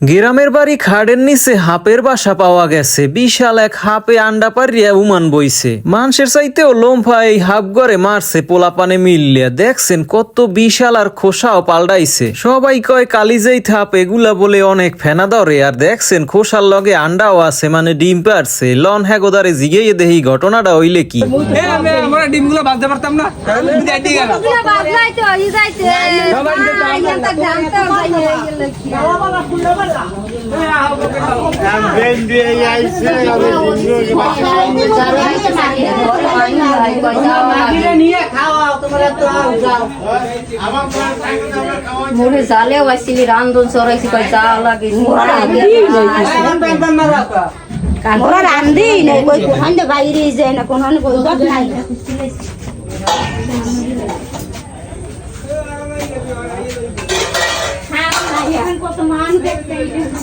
গ্রামের বাড়ি খাড়ের নিচে হাপের বাসা পাওয়া গেছে। বিশাল এক হাপে আন্ডা পারিয়া উমান বইছে। মানুষের চাইতেও লোমফা এই হাপ ঘরে মারছে পোলাপানে মিললিয়া। দেখছেন কত বিশাল আর খোসাও পাল্টাইছে। সবাই কয় কালিজাই থাপ এগুলা বলে অনেক ফেনা ধরে। আর দেখছেন খোসার লগে আন্ডাও আছে মানে ডিম পারছে লন হ্যাগোদারে জিগেই দেহি ঘটনাটা হইলে কি? আমরা ডিমগুলো বাঁধতে পারতাম না। মোরে জালেও আইছিলি রান্ধন চড়াইছি কই যা লাগে ওরা রান্ধি নাই, কই কোহান বাইরে যায় না কোহান কই নাই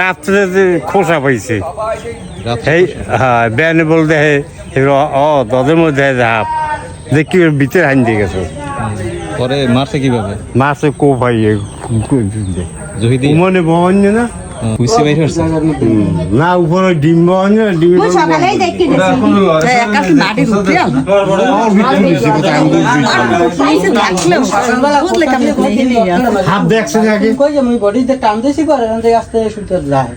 রাত্রে যে খোসা পাইছে। এই হ্যাঁ ব্যানে বলতে হে ও তাদের মধ্যে হাফ দেখি ওর ভিতরে হান দিয়ে গেছে। পরে মারছে কীভাবে? মাছে কো ভাই মনে বহন না? আসছে হুম, না উপরে ডিম বহন ডিম সকালেই দেখি হাফ দেখছে আগে? কই যে মুই বডিতে টান দিছি করে আস্তে সুতর যায়।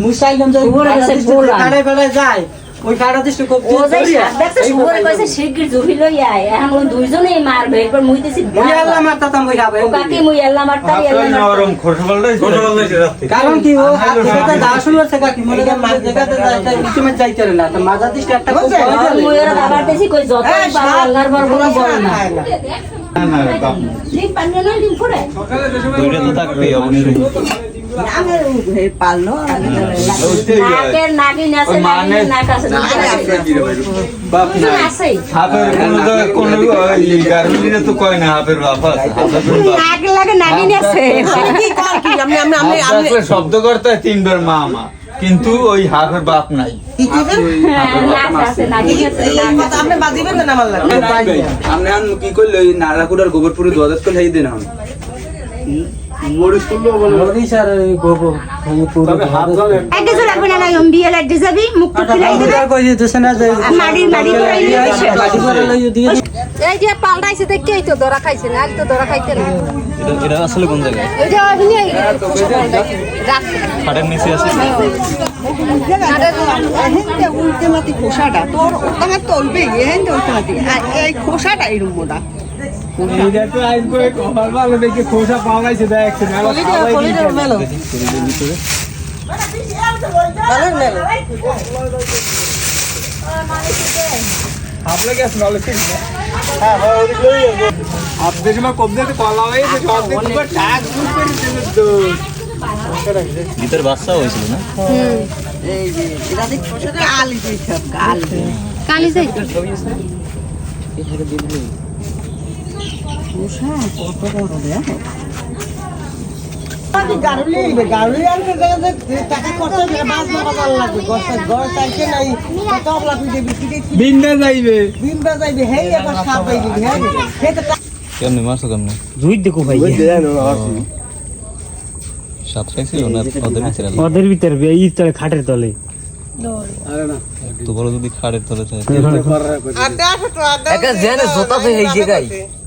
মুই চাইলাম যে উপরে গেছে পোলা। কাড়ে ফেলে যায়। ওই কাড়া দিছি খুব ও যাই দেখছে সুগরে কইছে শিগগির জুহি লই আয়। এখন দুইজনেই মারবে এরপর মুই দিছি আল্লাহ মারতা তাম কই খাবে কাকি মুই আল্লাহ মারতারি আল্লাহ মারতারি কারণ কি ও হাত দিতে দা শুরু হচ্ছে কাকি মনে করে মাছ দেখাতে যায় তাই ইতিমে যাইতে না তো মাজা দিস একটা খুব মুই ওরা দাবার দেছি কই যত পারো আল্লাহর বর বড় বড় না। ডিম পান্নে না ডিম ফুড়ে দুইটা তো থাকবে অবশ্যই। শব্দ করতে হয় তিনবার মা মা কিন্তু ওই হাফের বাপ নাই। আপনি কি করলে ওই নারাকুড়ার গোবরপুরে দোয়াদাত করে খাই দেন মরিস আর ওই গোবর আমি পুরো এক লাগবে না নাই বিয়ে লাগতে যাবি মুখ টুক লাই আর কই দিতেছ না যে মাড়ি মাড়ি করে নিয়ে দিছে। করে লই দিয়ে এই যে পাল্টাইছে তো ধরা খাইছে না তো ধরা খাইতে না। এটা এটা আসলে কোন জায়গায়? এটা এমনি এই খোসা পাল্টাইছে। রাখছে খাটের নিচে আছে। উল্টে মাটি খোসাটা। তোর ওখানে তলবে এহেন উল্টে মাটি আর এই খোসাটা মোটা এইটা তো আইন করে কপাল ভালো দেখে খোসা পাওয়া গেছে দেখছেন আবার খাওয়াই দিয়েছে। আপনাকে গেছে নাহলে ঠিক না আপনাদের সময় কম কলা হয়েছে সব দিন দুবার টাক দূর করে দেবে তো ভিতরে বাচ্চা হয়েছিল না? এই যে এটা দেখ কালি সাপ পাইবি হ্যাঁ খেতে কেমনি মারছো কেমনি? রুই দেখো ভাই সাত খাইছিল না ওদের ভিতরে ওদের ভিতরে এই তলে খাটের তলে। তো বড় যদি খাটের তলে থাকে জেনে আছে তো আড্ডা